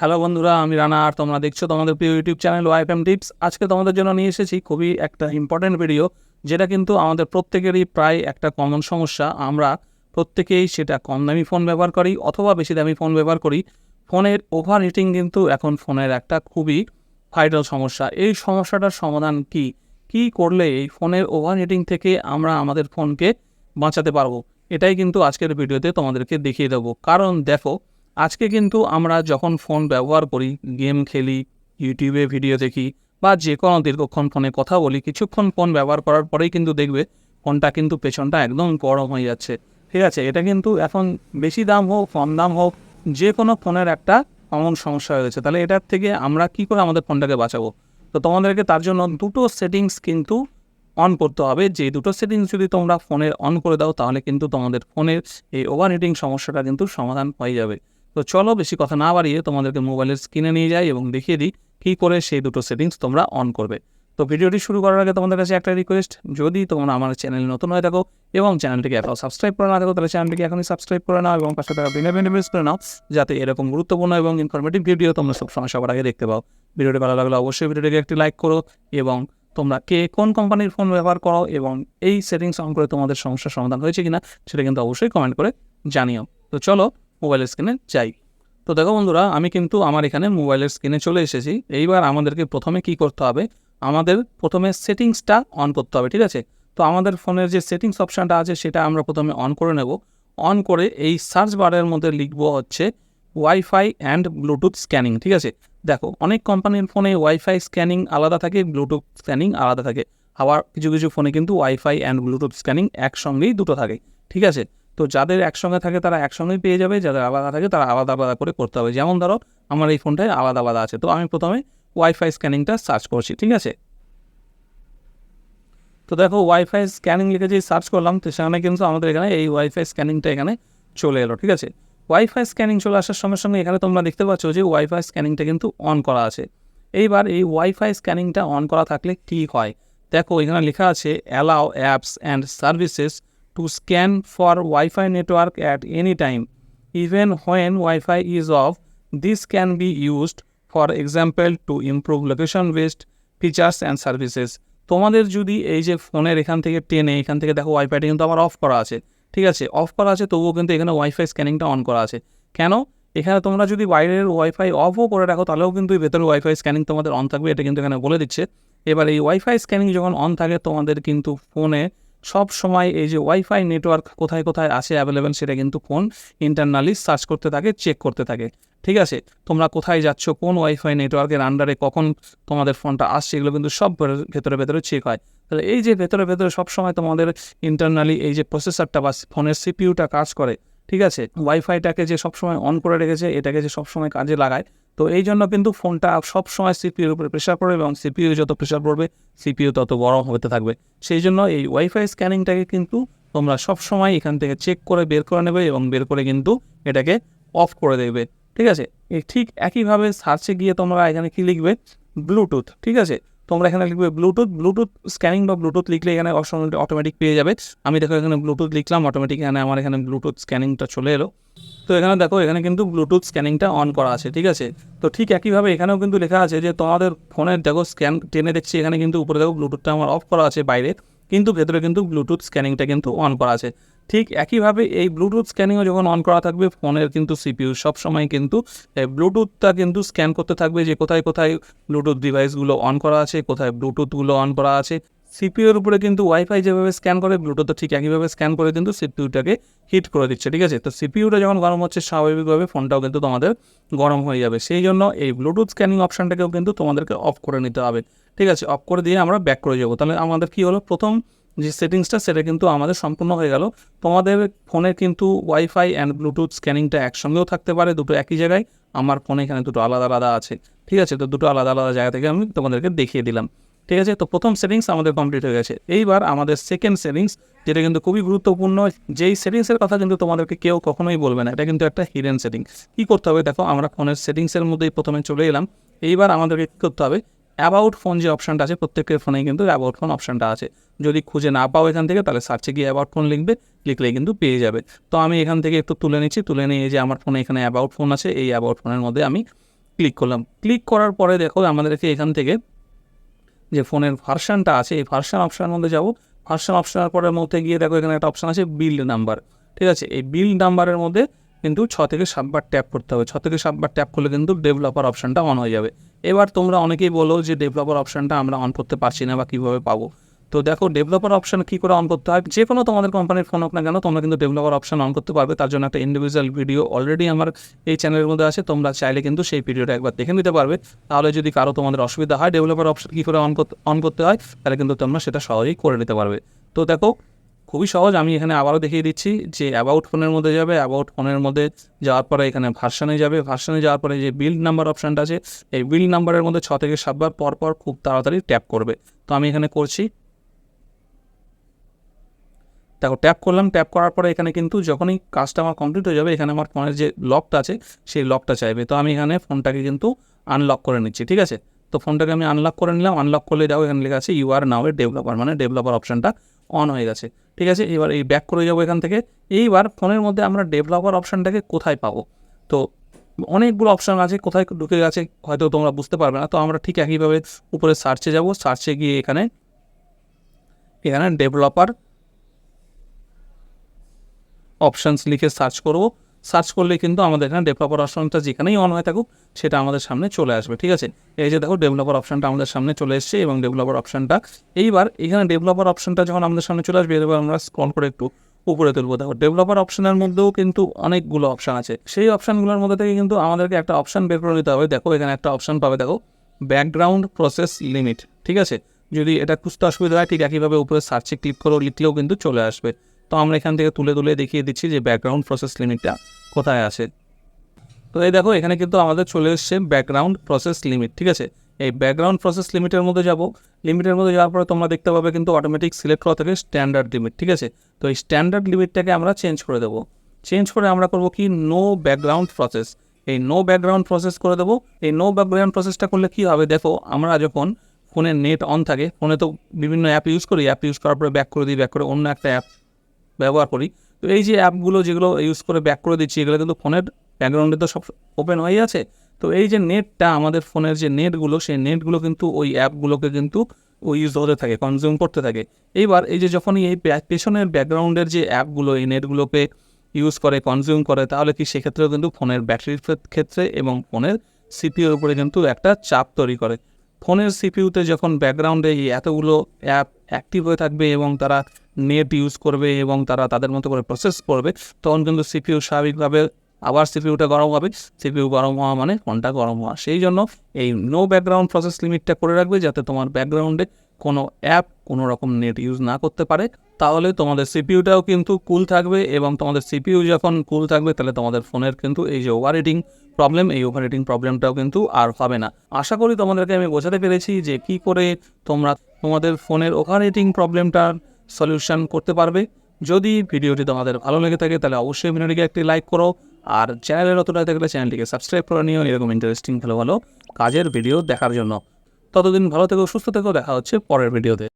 Hello বন্ধুরা, আমি রানা, আর তোমরা দেখছ তোমাদের প্রিয় YouTube channel wife M tips. আজকে তোমাদের জন্য নিয়ে এসেছি খুবই একটা ইম্পর্টেন্ট ভিডিও যেটা কিন্তু আমাদের প্রত্যেকেরই প্রায় একটা কমন সমস্যা। আমরা প্রত্যেকেই সেটা কম দামি ফোন ব্যবহার করি অথবা বেশি দামি ফোন ব্যবহার করি। ফোনের ওভার হিটিং কিন্তু এখন ফোনের একটা খুবই ভাইটাল সমস্যা। এই সমস্যাটার সমাধান কি? কি করলে এই ফোনের ওভার হিটিং থেকে আমরা আমাদের ফোনকে বাঁচাতে পারব? এটাই কিন্তু আজকের ভিডিওতে তোমাদেরকে দেখিয়ে দেবো। কারণ দেখো আজকে কিন্তু আমরা যখন ফোন ব্যবহার করি, গেম খেলি, ইউটিউবে ভিডিও দেখি বা যে কোনো দীর্ঘক্ষণ ফোনে কথা বলি, কিছুক্ষণ ফোন ব্যবহার করার পরেই কিন্তু দেখবে ফোনটা কিন্তু পেছনটা একদম গরম হয়ে যাচ্ছে। ঠিক আছে? এটা কিন্তু এখন বেশি দাম হোক, কম দাম হোক, যে কোনো ফোনের একটা কমন সমস্যা হয়ে গেছে। তাহলে এটার থেকে আমরা কি করে আমাদের ফোনটাকে বাঁচাবো? তো তোমাদেরকে তার জন্য দুটো সেটিংস কিন্তু অন করতে হবে। যে দুটো সেটিংস যদি তোমরা ফোনের অন করে দাও, তাহলে কিন্তু তোমাদের ফোনের এই ওভার হিটিং সমস্যাটা কিন্তু সমাধান হয়ে যাবে। তো চলো বেশি কথা না বাড়িয়ে তোমাদেরকে মোবাইলের স্ক্রিনে নিয়ে যাই এবং দেখিয়ে দিই কী করে সেই দুটো সেটিংস তোমরা অন করবে। তো ভিডিওটি শুরু করার আগে তোমাদের কাছে একটা রিকোয়েস্ট যদি তোমরা আমার চ্যানেল নতুন হয়ে থাকো এবং চ্যানেলটিকে এখনও সাবস্ক্রাইব করে না থাকো, তাহলে চ্যানেলটিকে এখনই সাবস্ক্রাইব করে নাও এবং পাশে থাকা বেনে বেনে প্রেস করে নাও, যাতে এরকম গুরুত্বপূর্ণ এবং ইনফরমেটিভ ভিডিও তোমরা সবসময় সবার আগে দেখতে পাও। ভিডিওটি ভালো লাগলে অবশ্যই ভিডিওটিকে একটি লাইক করো এবং তোমরা কে কোন কোম্পানির ফোন ব্যবহার করো এবং এই সেটিংস অন করে তোমাদের সমস্যার সমাধান হয়েছে কিনা, সেটা কিন্তু অবশ্যই কমেন্ট করে জানিও। তো চলো মোবাইলের স্ক্রিনে যাই। তো দেখো বন্ধুরা, আমি কিন্তু আমার এখানে মোবাইলের স্ক্রিনে চলে এসেছি। এইবার আমাদেরকে প্রথমে কি করতে হবে? আমাদের প্রথমে সেটিংসটা অন করতে হবে, ঠিক আছে? তো আমাদের ফোনের যে সেটিংস অপশানটা আছে, সেটা আমরা প্রথমে অন করে নেব। অন করে এই সার্চ বারের মধ্যে লিখব হচ্ছে ওয়াইফাই অ্যান্ড ব্লুটুথ স্ক্যানিং ঠিক আছে? দেখো, অনেক কোম্পানির ফোনে ওয়াইফাই স্ক্যানিং আলাদা থাকে ব্লুটুথ স্ক্যানিং আলাদা থাকে। আবার কিছু কিছু ফোনে কিন্তু ওয়াইফাই অ্যান্ড ব্লুটুথ স্ক্যানিং একসঙ্গেই দুটো থাকে, ঠিক আছে? তো যাদের একসঙ্গে থাকে তারা একসঙ্গেই পেয়ে যাবে, যাদের আলাদা থাকে তারা আলাদা আলাদা করে করতে হবে। যেমন ধরো, আমার এই ফোনটায় আলাদা আলাদা আছে, তো আমি প্রথমে ওয়াইফাই স্ক্যানিংটা সার্চ করছি, ঠিক আছে? তো দেখো ওয়াইফাই স্ক্যানিং লিখে যে সার্চ করলাম, তো সেখানে কিন্তু আমাদের এখানে এই ওয়াইফাই স্ক্যানিংটা এখানে চলে এলো, ঠিক আছে? ওয়াইফাই স্ক্যানিং চলে আসার সঙ্গে সঙ্গে এখানে তোমরা দেখতে পাচ্ছ যে ওয়াইফাই স্ক্যানিংটা কিন্তু অন করা আছে। এইবার এই ওয়াইফাই স্ক্যানিংটা অন করা থাকলে কী হয়? দেখো, এখানে লেখা আছে allow apps and services scan for wifi network at any time even when wifi is off this can be used for example to improve location based features and services তোমাদের যদি এই যে ফোনের এখান থেকে টেনে, এখান থেকে দেখো ওয়াইফাইটা কিন্তু আমার অফ করা আছে, ঠিক আছে? অফ করা আছে, তবুও কিন্তু এখানে ওয়াইফাই স্ক্যানিংটা অন করা আছে। কেন? এখানে তোমরা যদি বাইরের ওয়াইফাই অফও করে রাখো, তাহলেও কিন্তু ভেতরে ওয়াইফাই স্ক্যানিং তোমাদের অন থাকবে, এটা কিন্তু এখানে বলে দিচ্ছে। এবার এই ওয়াইফাই স্ক্যানিং যখন অন থাকে, তোমাদের কিন্তু ফোনে সব সময় এই যে ওয়াইফাই নেটওয়ার্ক কোথায় কোথায় আছে অ্যাভেলেবেল সেটা কিন্তু ফোন ইন্টারনালি সার্চ করতে থাকে চেক করতে থাকে। ঠিক আছে? তোমরা কোথায় যাচ্ছ, কোন ওয়াইফাই নেটওয়ার্কের আন্ডারে কখন তোমাদের ফোনটা আসছে, এগুলো কিন্তু সব ভেতরে ভেতরে চেক হয়। তাহলে এই যে ভেতরে ভেতরে সবসময় তোমাদের ইন্টারনালি এই যে প্রসেসরটা বা ফোনের সিপিউটা কাজ করে ঠিক আছে? ওয়াইফাইটাকে যে সবসময় অন করে রেখেছে, এটাকে যে সবসময় কাজে লাগায়। তো এই জন্য কিন্তু ফোনটা সবসময় সিপিউর উপরে প্রেশার পড়বে এবং সিপিইউ যত প্রেশার পড়বে সিপিইউ তত গরম হতে থাকবে। সেই জন্য এই ওয়াইফাই স্ক্যানিংটাকে কিন্তু তোমরা সবসময় এখান থেকে চেক করে বের করে নেবে এবং বের করে কিন্তু এটাকে অফ করে দেবে। ঠিক আছে? ঠিক একইভাবে সার্চে গিয়ে তোমরা এখানে কি লিখবে? ব্লুটুথ ঠিক আছে? তোমরা এখানে লিখবে ব্লুটুথ ব্লুটুথ স্ক্যানিং বা ব্লুটুথ লিখলে এখানে অপশন অটোমেটিক পেয়ে যাবে। আমি দেখো এখানে ব্লুটুথ লিখলাম অটোমেটিক এখানে আমার এখানে ব্লুটুথ স্ক্যানিংটা চলে এলো। তো এখানে দেখো, এখানে কিন্তু ব্লুটুথ স্ক্যানিংটা অন করা আছে, ঠিক আছে? তো ঠিক একইভাবে এখানেও কিন্তু লেখা আছে যে তোমাদের ফোনের দেখো স্ক্যান টেনে দেখছি, এখানে কিন্তু উপরে দেখো ব্লুটুথটা আমার অফ করা আছে বাইরে, কিন্তু ভেতরে কিন্তু ব্লুটুথ স্ক্যানিংটা কিন্তু অন করা আছে। ঠিক একইভাবে এই ব্লুটুথ স্ক্যানিংও যখন অন করা থাকবে, ফোনের কিন্তু সিপিইউ সবসময় কিন্তু ব্লুটুথটা কিন্তু স্ক্যান করতে থাকবে যে কোথায় কোথায় ব্লুটুথ ডিভাইসগুলো অন করা আছে, কোথায় ব্লুটুথগুলো অন করা আছে। সিপিইউর উপরে কিন্তু ওয়াইফাই যেভাবে স্ক্যান করে ব্লুটুথও ঠিক একইভাবে স্ক্যান করে কিন্তু সিপিইউটাকে হিট করে দিচ্ছে, ঠিক আছে? তো সিপিইউটা যখন গরম হচ্ছে, স্বাভাবিকভাবে ফোনটাও কিন্তু তোমাদের গরম হয়ে যাবে। সেই জন্য এই ব্লুটুথ স্ক্যানিং অপশানটাকেও কিন্তু তোমাদেরকে অফ করে নিতে হবে, ঠিক আছে? অফ করে দিয়ে আমরা ব্যাক করে যাব। তাহলে আমাদের কী হলো? প্রথম যে সেটিংসটা সেটা কিন্তু আমাদের সম্পূর্ণ হয়ে গেল। তোমাদের ফোনে কিন্তু ওয়াইফাই অ্যান্ড ব্লুটুথ স্ক্যানিংটা একসঙ্গেও থাকতে পারে, দুটো একই জায়গায়। আমার ফোনে এখানে দুটো আলাদা আলাদা আছে। ঠিক আছে? তো দুটো আলাদা আলাদা জায়গা থেকে আমি তোমাদেরকে দেখিয়ে দিলাম। ঠিক আছে? তো প্রথম সেটিংস আমাদের কমপ্লিট হয়ে গেছে। এইবার আমাদের সেকেন্ড সেটিংস যেটা কিন্তু খুবই গুরুত্বপূর্ণ, যেই সেটিংসের কথা কিন্তু তোমাদেরকে কেউ কখনোই বলবে না। এটা কিন্তু একটা হিডেন সেটিং কী করতে হবে? দেখো, আমরা ফোনের সেটিংসের মধ্যেই প্রথমে চলে এলাম। এইবার আমাদেরকে কী করতে হবে? অ্যাবাউট ফোন যে অপশানটা আছে প্রত্যেকের ফোনে কিন্তু অ্যাবাউট ফোন অপশানটা আছে। যদি খুঁজে না পাও এখান থেকে, তাহলে সার্চে গিয়ে অ্যাবাউট ফোন লিখবে লিখলে কিন্তু পেয়ে যাবে। তো আমি এখান থেকে একটু তুলে নিচ্ছি, তুলে নিয়ে যে আমার ফোনে এখানে অ্যাবাউট ফোন আছে, এই অ্যাবাউট ফোনের মধ্যে আমি ক্লিক করলাম। ক্লিক করার পরে দেখো, আমাদেরকে এখান থেকে যে ফোনের ভার্সানটা আছে, এই ভার্সান অপশানের মধ্যে যাব। ভার্সান অপশানের পরের মধ্যে গিয়ে দেখো এখানে একটা অপশান আছে বিল্ড নাম্বার ঠিক আছে? এই বিল্ড নাম্বারের মধ্যে কিন্তু ছ থেকে সাতবার ট্যাপ করতে হবে। ছ থেকে সাতবার ট্যাপ করলে কিন্তু ডেভেলপার অপশানটা অন হয়ে যাবে। এবার তোমরা অনেকেই বলো যে ডেভেলপার অপশানটা আমরা অন করতে পারছি না বা কীভাবে পাবো। তো দেখো ডেভেলপার অপশান কী করে অন করতে হয়? যে কোনো তোমাদের কোম্পানির ফোন হোক না কেন, তোমরা কিন্তু ডেভেলপার অপশান অন করতে পারবে। তার জন্য একটা ইন্ডিভিজুয়াল ভিডিও অলরেডি আমার এই চ্যানেলের মধ্যে আছে। তোমরা চাইলে কিন্তু সেই ভিডিওটা একবার দেখে নিতে পারবে। তাহলে যদি কারও তোমাদের অসুবিধা হয় ডেভেলপার অপশান কী করে অন করতে অন করতে হয়, তাহলে কিন্তু তোমরা সেটা সহজেই করে নিতে পারবে। তো দেখো খুবই সহজ, আমি এখানে আবারও দেখিয়ে দিচ্ছি যে অ্যাবাউট ফোনের মধ্যে যাবে অ্যাবাউট ফোনের মধ্যে যাওয়ার পরে এখানে ভার্সানে যাবে ভার্সানে যাওয়ার পরে যে বিল্ড নাম্বার অপশানটা আছে, এই বিল্ড নাম্বারের মধ্যে ছ থেকে সাতবার পর পর খুব তাড়াতাড়ি ট্যাপ করবে। তো আমি এখানে করছি। দেখো ট্যাপ করলাম ট্যাপ করার পরে এখানে কিন্তু যখনই কাজটা আমার কমপ্লিট হয়ে যাবে, এখানে আমার ফোনের যে লকটা আছে, সেই লকটা চাইবে। তো আমি এখানে ফোনটাকে কিন্তু আনলক করে নিচ্ছি, ঠিক আছে? তো ফোনটাকে আমি আনলক করে নিলাম আনলক করলে দেখো এখানে লেখা আছে you are now a developer মানে ডেভেলপার অপশানটা অন হয়ে গেছে। ঠিক আছে? এবার এই ব্যাক করে যাব এখান থেকে। এইবার ফোনের মধ্যে আমরা ডেভেলপার অপশানটাকে কোথায় পাবো? তো অনেকগুলো অপশান আছে, কোথায় ঢুকে গেছে হয়তো তোমরা বুঝতে পারবে না। তো আমরা ঠিক একইভাবে উপরে সার্চে যাব। সার্চে গিয়ে এখানে এখানে ডেভেলপার অপশানস লিখে সার্চ করব। সার্চ করলে কিন্তু আমাদের এখানে ডেভেলপার অপশনটা যেখানেই অন হয়ে থাকুক, সেটা আমাদের সামনে চলে আসবে, ঠিক আছে? এই যে দেখো ডেভেলপার অপশানটা আমাদের সামনে চলে এসেছে এবং ডেভেলপার অপশনটা এইবার এখানে ডেভেলপার অপশনটা যখন আমাদের সামনে চলে আসবে এবার আমরা স্ক্রল করে একটু উপরে তুলবো। দেখো ডেভেলপার অপশানের মধ্যেও কিন্তু অনেকগুলো অপশান আছে। সেই অপশানগুলোর মধ্যে থেকে কিন্তু আমাদেরকে একটা অপশান বের করে নিতে হবে। দেখো, এখানে একটা অপশান পাবে, দেখো ব্যাকগ্রাউন্ড প্রসেস লিমিট ঠিক আছে? যদি এটা খুঁজতে অসুবিধা হয়, ঠিক একইভাবে উপরে সার্চে ক্লিক করে লিখলেও কিন্তু চলে আসবে। তো আমরা এখান থেকে তুলে তুলে দেখিয়ে দিচ্ছি যে ব্যাকগ্রাউন্ড প্রসেস লিমিটটা কোথায় আছে। তো এই দেখো, এখানে কিন্তু আমাদের চলে এসছে ব্যাকগ্রাউন্ড প্রসেস লিমিট ঠিক আছে? এই ব্যাকগ্রাউন্ড প্রসেস লিমিটের মধ্যে যাব। লিমিটের মধ্যে যাওয়ার পরে তোমরা দেখতে পাবে কিন্তু অটোমেটিক সিলেক্ট করা থেকে স্ট্যান্ডার্ড লিমিট ঠিক আছে? তো এই স্ট্যান্ডার্ড লিমিটটাকে আমরা চেঞ্জ করে দেবো। চেঞ্জ করে আমরা করব কি? নো ব্যাকগ্রাউন্ড প্রসেস এই নো ব্যাকগ্রাউন্ড প্রসেস করে দেবো। এই নো ব্যাকগ্রাউন্ড প্রসেসটা করলে কি হবে? দেখো, আমরা যখন ফোনে নেট অন থাকে, ফোনে তো বিভিন্ন অ্যাপ ইউজ করি অ্যাপ ইউজ করার পরে ব্যাক করে দিই ব্যাক করে অন্য একটা অ্যাপ ব্যবহার করি। তো এই যে অ্যাপগুলো যেগুলো ইউজ করে ব্যাক করে দিচ্ছি, এগুলো কিন্তু ফোনের ব্যাকগ্রাউন্ডে তো সব ওপেন হয়ে আছে। তো এই যে নেটটা আমাদের ফোনের যে নেটগুলো সেই নেটগুলো কিন্তু ওই অ্যাপগুলোকে কিন্তু ওই ইউজ হতে থাকে কনজিউম করতে থাকে। এইবার এই যে যখনই এই পেছনের ব্যাকগ্রাউন্ডের যে অ্যাপগুলো এই নেটগুলোকে ইউজ করে কনজিউম করে, তাহলে কি সেক্ষেত্রেও কিন্তু ফোনের ব্যাটারির ক্ষেত্রে এবং ফোনের সিপিউর উপরে কিন্তু একটা চাপ তৈরি করে। ফোনের সিপিউতে যখন ব্যাকগ্রাউন্ডে এই এতগুলো অ্যাপ অ্যাক্টিভ হয়ে থাকবে এবং তারা নেট ইউজ করবে এবং তারা তাদের মতো করে প্রসেস করবে, তখন কিন্তু সিপিইউ স্বাভাবিকভাবে আবার সিপিউটা গরম হবে সিপিইউ গরম হওয়া মানে ফোনটা গরম হওয়া। সেই জন্য এই নো ব্যাকগ্রাউন্ড প্রসেস লিমিটটা করে রাখবে যাতে তোমার ব্যাকগ্রাউন্ডে কোনো অ্যাপ কোনো রকম নেট ইউজ না করতে পারে। তাহলে তোমাদের সিপিইউটাও কিন্তু কুল থাকবে এবং তোমাদের সিপিইউ যখন কুল থাকবে তাহলে তোমাদের ফোনের কিন্তু এই যে ওভার ওভারহিটিং প্রবলেম এই ওভার ওভারহিটিং প্রবলেমটাও কিন্তু আর হবে না। আশা করি তোমাদেরকে আমি বোঝাতে পেরেছি যে কি করে তোমরা তোমাদের ফোনের ওভার ওভারহিটিং প্রবলেমটার সলিউশন করতে পারবে। যদি ভিডিওটি তোমাদের ভালো লেগে থাকে, তাহলে অবশ্যই ভিডিওটিকে একটি লাইক করো। আর চ্যানেলের নতুন থাকলে চ্যানেলটিকে সাবস্ক্রাইব করে নিও। এরকম ইন্টারেস্টিং ভালো ভালো কাজের ভিডিও দেখার জন্য। ততদিন ভালো থেকো, সুস্থ থেকো। দেখা হচ্ছে পরের ভিডিওতে